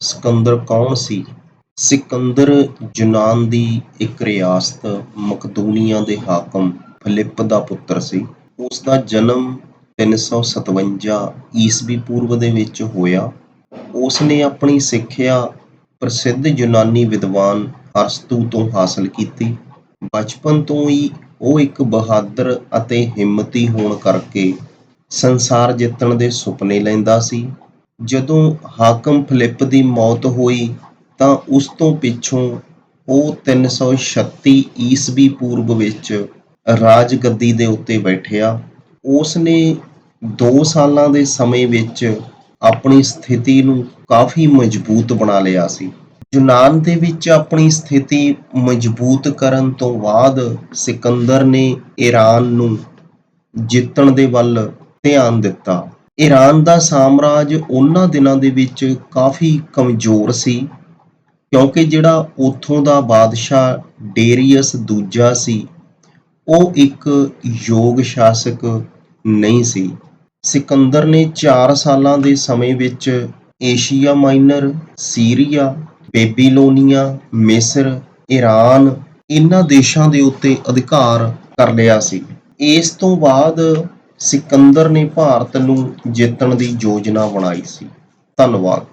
ਸਿਕੰਦਰ ਕੌਣ ਸੀ? ਸਿਕੰਦਰ ਯੂਨਾਨ ਦੀ ਇੱਕ ਰਿਆਸਤ ਮਕਦੂਨੀਆ ਦੇ ਹਾਕਮ ਫਿਲਿੱਪ ਦਾ ਪੁੱਤਰ ਸੀ। ਉਸ ਦਾ ਜਨਮ 357 ਈਸਵੀ ਪੂਰਵ ਦੇ ਵਿੱਚ ਹੋਇਆ। ਉਸ ਨੇ ਆਪਣੀ ਸਿੱਖਿਆ ਪ੍ਰਸਿੱਧ ਯੂਨਾਨੀ ਵਿਦਵਾਨ ਅਰਸਤੂ ਤੋਂ ਹਾਸਲ ਕੀਤੀ। ਬਚਪਨ ਤੋਂ ਹੀ ਉਹ ਇੱਕ ਬਹਾਦਰ ਅਤੇ ਹਿੰਮਤੀ ਹੋਣ ਕਰਕੇ ਸੰਸਾਰ ਜਿੱਤਣ ਦੇ ਸੁਪਨੇ ਲੈਂਦਾ ਸੀ। ਜਦੋਂ ਹਾਕਮ ਫਿਲਿੱਪ ਦੀ ਮੌਤ ਹੋਈ ਤਾਂ ਉਸ ਤੋਂ ਪਿੱਛੋਂ ਉਹ 336 ਈਸਵੀ ਪੂਰਬ ਵਿੱਚ ਰਾਜਗੱਦੀ ਦੇ ਉੱਤੇ ਬੈਠਿਆ। ਉਸ ਨੇ 2 ਸਾਲਾਂ ਦੇ ਸਮੇਂ ਵਿੱਚ ਆਪਣੀ ਸਥਿਤੀ ਨੂੰ ਕਾਫੀ ਮਜ਼ਬੂਤ ਬਣਾ ਲਿਆ ਸੀ। ਯੂਨਾਨ ਦੇ ਵਿੱਚ ਆਪਣੀ ਸਥਿਤੀ ਮਜ਼ਬੂਤ ਕਰਨ ਤੋਂ ਬਾਅਦ ਸਿਕੰਦਰ ਨੇ ਈਰਾਨ ਨੂੰ ਜਿੱਤਣ ਦੇ ਵੱਲ ਧਿਆਨ ਦਿੱਤਾ। ਈਰਾਨ ਦਾ ਸਾਮਰਾਜ ਉਹਨਾਂ ਦਿਨਾਂ ਦੇ ਵਿੱਚ ਕਾਫੀ ਕਮਜ਼ੋਰ ਸੀ, ਕਿਉਂਕਿ ਜਿਹੜਾ ਉੱਥੋਂ ਦਾ ਬਾਦਸ਼ਾਹ ਡੇਰੀਅਸ ਦੂਜਾ ਸੀ, ਉਹ ਇੱਕ ਯੋਗ ਸ਼ਾਸਕ ਨਹੀਂ ਸੀ। ਸਿਕੰਦਰ ਨੇ 4 ਸਾਲਾਂ ਦੇ ਸਮੇਂ ਵਿੱਚ ਏਸ਼ੀਆ ਮਾਈਨਰ, ਸੀਰੀਆ, ਬੇਬੀਲੋਨੀਆ, ਮਿਸਰ, ਈਰਾਨ ਇਹਨਾਂ ਦੇਸ਼ਾਂ ਦੇ ਉੱਤੇ ਅਧਿਕਾਰ ਕਰ ਲਿਆ ਸੀ। ਇਸ ਤੋਂ ਬਾਅਦ ਸਿਕੰਦਰ ਨੇ ਭਾਰਤ ਨੂੰ ਜਿੱਤਣ ਦੀ ਯੋਜਨਾ ਬਣਾਈ ਸੀ। ਧੰਨਵਾਦ।